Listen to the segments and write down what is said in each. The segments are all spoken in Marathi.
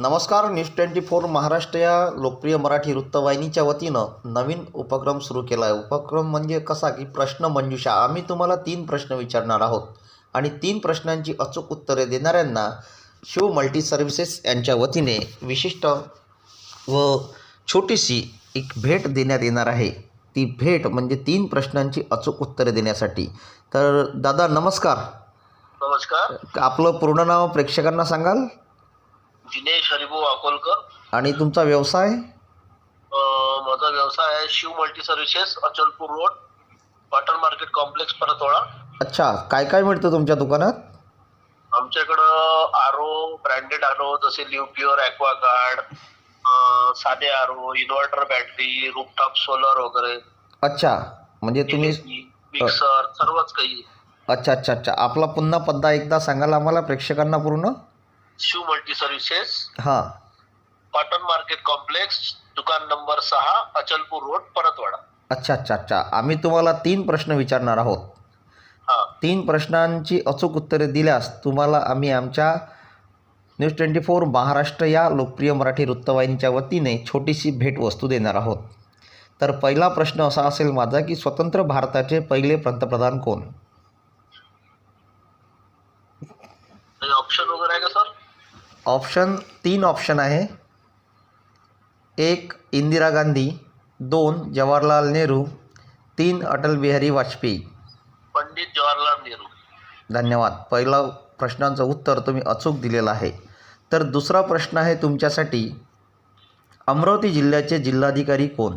नमस्कार न्यूज ट्वेंटी फोर महाराष्ट्र या लोकप्रिय मराठी वृत्तवाहिनीच्या वतीनं नवीन उपक्रम सुरू केला आहे उपक्रम म्हणजे कसा की प्रश्न मंजुषा. आम्ही तुम्हाला तीन प्रश्न विचारणार आहोत आणि तीन प्रश्नांची अचूक उत्तरे देणाऱ्यांना शिव मल्टी सर्व्हिसेस यांच्या वतीने विशिष्ट व छोटीशी एक भेट देण्यात येणार आहे. ती भेट म्हणजे तीन प्रश्नांची अचूक उत्तरे देण्यासाठी. तर दादा नमस्कार. नमस्कार. आपलं पूर्ण नाव प्रेक्षकांना सांगाल? दिनेश हरिभाऊ अकोलकर. आणि तुमचा व्यवसाय? माझा व्यवसाय आहे Shiv multi services Achalpur road cotton market complex Paratwada. अच्छा काय काय मिळतं तुमच्या दुकानात? आमच्याकडं आरो ब्रँडेड आरो जसे लिव्ह प्युअर ॲक्वा गार्ड साधे RO inverter battery rooftop solar वगैरे. अच्छा म्हणजे तुम्ही मिक्सर सर्वच काही. अच्छा अच्छा अच्छा. आपला पुन्हा पत्ता एकदा सांगाल आम्हाला प्रेक्षकांना पूर्ण? Shiv multi services. हां. कॉटन मार्केट कॉम्प्लेक्स दुकान नंबर सहा अचलपूर रोड परतवाडा. अच्छा अच्छा अच्छा. आम्ही तुम्हाला तीन प्रश्न विचारणार आहोत. हा. तीन प्रश्नांची अचूक उत्तरे दिल्यास तुम्हाला आम्ही आमच्या न्यूज ट्वेंटी फोर महाराष्ट्र या लोकप्रिय मराठी वृत्तवाहिनीच्या वतीने छोटीशी भेटवस्तू देणार आहोत. तर पहिला प्रश्न असा असेल माझा की स्वतंत्र भारताचे पहिले पंतप्रधान कोण काही ऑप्शन वगैरे आहे का सर ऑप्शन तीन ऑप्शन आहे. एक इंदिरा गांधी. दोन जवाहरलाल नेहरू. तीन अटल बिहारी वाजपेयी. पंडित जवाहरलाल नेहरू. धन्यवाद. पहिला प्रश्नाचं उत्तर तुम्ही अचूक दिलेलं आहे. तर दुसरा प्रश्न आहे तुमच्यासाठी. अमरावती जिल्ह्याचे जिल्हाधिकारी कोण?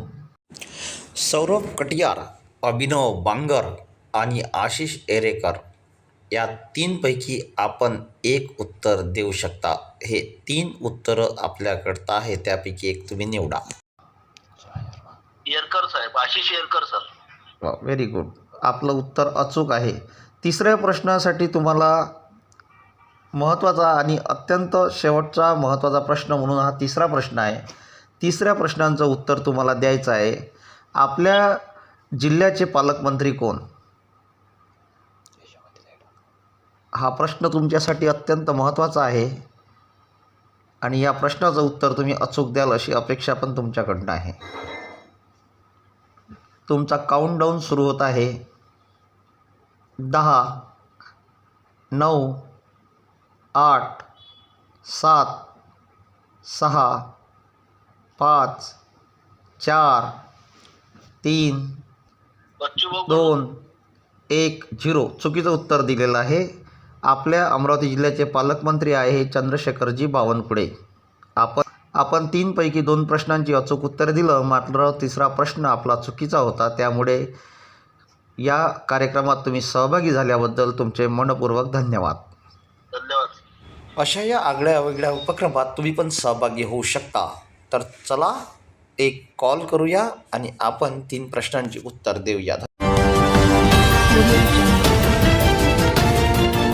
सौरभ कटियार अभिनव बांगर आणि आशिष एरेकर. या तीनपैकी आपण एक उत्तर देऊ शकता. हे तीन उत्तरं आपल्याकडं आहे. त्यापैकी एक तुम्ही निवडा. येरकर साहेब Ashish Yerkar sir. Very good आपलं उत्तर अचूक आहे. तिसऱ्या प्रश्नासाठी तुम्हाला महत्त्वाचा आणि अत्यंत शेवटचा महत्त्वाचा प्रश्न म्हणून हा तिसरा प्रश्न आहे. तिसऱ्या प्रश्नांचं उत्तर तुम्हाला द्यायचं आहे. आपल्या जिल्ह्याचे पालकमंत्री कोण? हा प्रश्न तुमच्यासाठी अत्यंत महत्त्वाचा आहे. आणि या प्रश्नाचं उत्तर तुम्ही अचूक द्याल अशी अपेक्षा पण तुमच्याकडनं आहे. तुमचा काउंटडाऊन सुरू होत आहे. दहा नऊ आठ सात सहा पाच चार तीन दोन एक झिरो. चुकीचं उत्तर दिलेलं आहे. आपल्या अमरावती जिल्ह्याचे पालकमंत्री आहे चंद्रशेखरजी बावनकुळे. आपण आपण तीनपैकी दोन प्रश्नांची अचूक उत्तर दिलं मात्र तिसरा प्रश्न आपला चुकीचा होता. त्यामुळे या कार्यक्रमात तुम्ही सहभागी झाल्याबद्दल तुमचे मनपूर्वक धन्यवाद. धन्यवाद. अशा या आगळ्या वेगळ्या उपक्रमात तुम्ही पण सहभागी होऊ शकता. तर चला एक कॉल करूया आणि आपण तीन प्रश्नांची उत्तर देऊया. Thank you.